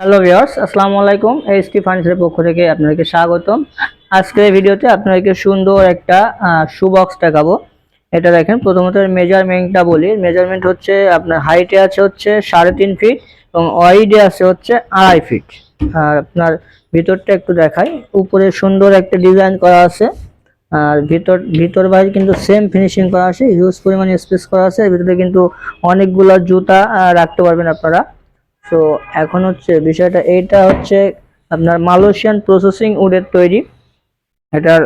Hello viewers, আসসালামু আলাইকুম। HT ফার্নিচারের পক্ষ থেকে আপনাদেরকে স্বাগতম। আজকের ভিডিওতে আপনাদেরকে সুন্দর একটা শু বক্স দেখাবো। এটা দেখেন, প্রথমত মেজারমেন্টটা বলি। মেজারমেন্ট হচ্ছে আপনার হাইটে আছে হচ্ছে সাড়ে তিন ফিট এবং ওয়াইডে আছে হচ্ছে আড়াই ফিট আর আপনার ভিতরটা একটু দেখাই। উপরে সুন্দর একটা ডিজাইন করা আছে। আর ভিতর ভিতর বাইরে কিন্তু সেম ফিনিশিং করা আছে। হিউজ পরিমাণে স্পেস করা আছে। ভিতরে কিন্তু অনেকগুলো জুতা রাখতে পারবেন আপনারা। তো এখন হচ্ছে বিষয়টা এইটা হচ্ছে আপনার মালয়েশিয়ান প্রসেসিং উডের তৈরি। এটার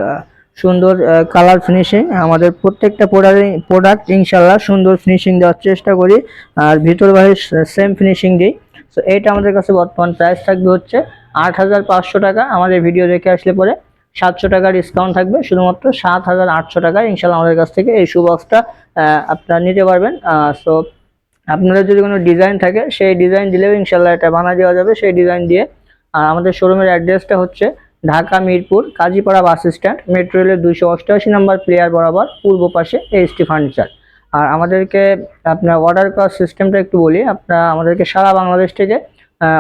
সুন্দর কালার ফিনিশিং আমাদের প্রত্যেকটা প্রোডাক্ট প্রোডাক্ট ইনশাল্লাহ সুন্দর ফিনিশিং দেওয়ার চেষ্টা করি। আর ভিতর বাইরে সেম ফিনিশিং দিই। সো এইটা আমাদের কাছে বর্তমান প্রাইস থাকবে হচ্ছে আট হাজার পাঁচশো টাকা। আমাদের ভিডিও দেখে আসলে পরে সাতশো টাকা ডিসকাউন্ট থাকবে। শুধুমাত্র সাত হাজার আটশো টাকা ইনশাল্লাহ আমাদের কাছ থেকে এই শু বক্সটা আপনারা নিতে পারবেন। সো আপনাদের যদি কোনো ডিজাইন থাকে, সেই ডিজাইন দিলেও ইনশাল্লাহ এটা বানা দেওয়া যাবে, সেই ডিজাইন দিয়ে। আর আমাদের শোরুমের অ্যাড্রেসটা হচ্ছে Dhaka Mirpur, Kazipara bus stand metro রেলের দুইশো অষ্টআশি নম্বর প্লেয়ার বরাবর, পূর্ব পাশে এইচটি ফার্নিচার আর আমাদেরকে আপনার অর্ডার করার সিস্টেমটা একটু বলি, আপনারা আমাদেরকে সারা বাংলাদেশ থেকে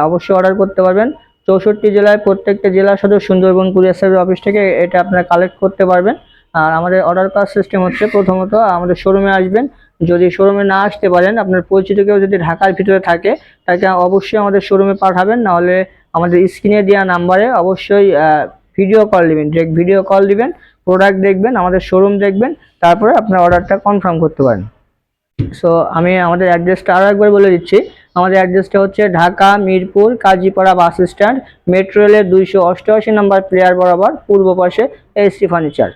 অবশ্যই অর্ডার করতে পারবেন। চৌষট্টি জেলায় প্রত্যেকটা জেলা সদর সুন্দরবন কুরিয়ার সার্ভিস অফিস থেকে এটা আপনারা কালেক্ট করতে পারবেন। আর আমাদের অর্ডার করার সিস্টেম হচ্ছে প্রথমত আমাদের শোরুমে আসবেন যদি শোরুমে না আসতে পারেন, আপনার পরিচিত কেউ যদি ঢাকার ভিতরে থাকে, তাকে অবশ্যই আমাদের শোরুমে পাঠাবেন, নাহলে আমাদের স্ক্রিনে দেওয়া নাম্বারে অবশ্যই ভিডিও কল দিবেন ডিরেক্ট ভিডিও কল দিবেন প্রোডাক্ট দেখবেন, আমাদের শোরুম দেখবেন, তারপরে আপনার অর্ডারটা কনফার্ম করতে পারেন। সো আমি আমাদের অ্যাড্রেসটা আরও একবার বলে দিচ্ছি। আমাদের অ্যাড্রেসটা হচ্ছে Dhaka, Mirpur, Kazipara bus stand, metro রেলের দুইশো অষ্টআশি নম্বর প্লেয়ার বরাবর, পূর্ব পাশে এসটি ফার্নিচার